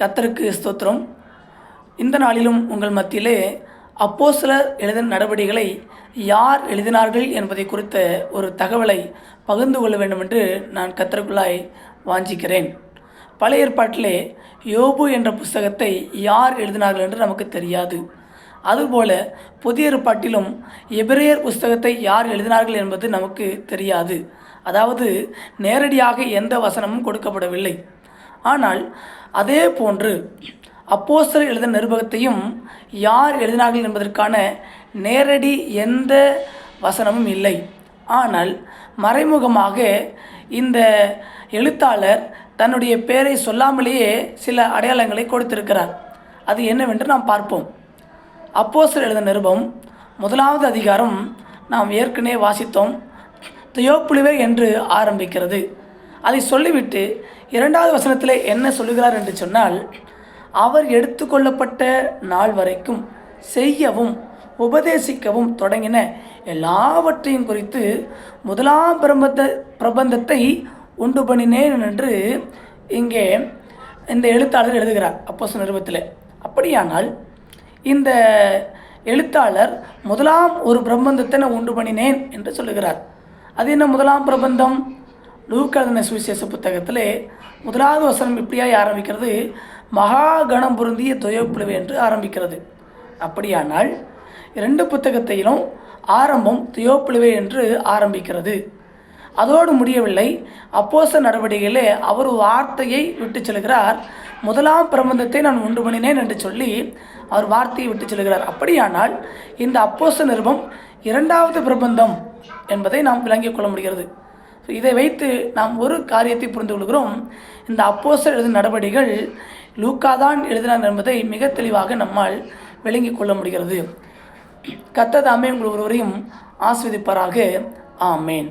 கத்தருக்கு ஸ்தோத்திரம். இந்த நாளிலும் உங்கள் மத்தியிலே அப்போஸ்தலர் எழுதின நடவடிக்கைகளை யார் எழுதினார்கள் என்பதை குறித்த ஒரு தகவலை பகிர்ந்து கொள்ள வேண்டும் என்று நான் கத்தருக்குள்ளாய் வாஞ்சிக்கிறேன். பழைய ஏற்பாட்டிலே யோபு என்ற புஸ்தகத்தை யார் எழுதினார்கள் என்று நமக்கு தெரியாது. அதுபோல புதிய ஏற்பாட்டிலும் எபிரேயர் புஸ்தகத்தை யார் எழுதினார்கள் என்பது நமக்கு தெரியாது. அதாவது நேரடியாக எந்த வசனமும் கொடுக்கப்படவில்லை. ஆனால் அதே போன்று அப்போஸ்தர் எழுதின நிருபகத்தையும் யார் எழுதினார்கள் என்பதற்கான நேரடி எந்த வசனமும் இல்லை. ஆனால் மறைமுகமாக இந்த எழுத்தாளர் தன்னுடைய பெயரை சொல்லாமலேயே சில அடையாளங்களை கொடுத்திருக்கிறார். அது என்னவென்று நாம் பார்ப்போம். அப்போஸ்தர் எழுத நிருபம் முதலாவது அதிகாரம் நாம் ஏற்கனவே வாசித்தோம். தியோப்புலிவே என்று ஆரம்பிக்கிறது. அதை சொல்லிவிட்டு இரண்டாவது வசனத்தில் என்ன சொல்லுகிறார் என்று சொன்னால் அவர் எடுத்துக்கொள்ளப்பட்ட நாள் வரைக்கும் செய்யவும் உபதேசிக்கவும் தொடங்கின எல்லாவற்றையும் குறித்து முதலாம் பிரபந்த பிரபந்தத்தை உண்டு பண்ணினேன் என்று இங்கே இந்த எழுத்தாளர் எழுதுகிறார் அப்போ நிறுவத்தில் அப்படியானால் இந்த எழுத்தாளர் முதலாம் ஒரு பிரபந்தத்தை நான் உண்டு பண்ணினேன் என்று சொல்லுகிறார். அது என்ன முதலாம் பிரபந்தம்? லூக்காதன சுவிசேஷ புத்தகத்தில் முதலாவது வசனம் இப்படியாய் ஆரம்பிக்கிறது. மகா கணம் பொருந்திய துயப்புழுவை என்று ஆரம்பிக்கிறது. அப்படியானால் இரண்டு புத்தகத்தையிலும் ஆரம்பம் துயோப்புழுவே என்று ஆரம்பிக்கிறது. அதோடு முடியவில்லை. அப்போச நடவடிக்கையிலே அவர் வார்த்தையை விட்டு செல்கிறார். முதலாம் பிரபந்தத்தை நான் உண்டு பண்ணினேன் என்று சொல்லி அவர் வார்த்தையை விட்டு செல்கிறார். அப்படியானால் இந்த அப்போச நிருபம் இரண்டாவது பிரபந்தம் என்பதை நாம் விளங்கிக் கொள்ள முடிகிறது. இதை வைத்து நாம் ஒரு காரியத்தை புரிந்து கொள்கிறோம். இந்த அப்போசர் எழுதின நடவடிக்கைகள் லூக்காதான் எழுதினார் என்பதை மிக தெளிவாக நம்மால் விளங்கிக் கொள்ள முடிகிறது. கத்ததாமே உங்கள் ஒருவரையும் ஆஸ்வதிப்பாராக ஆமேன்.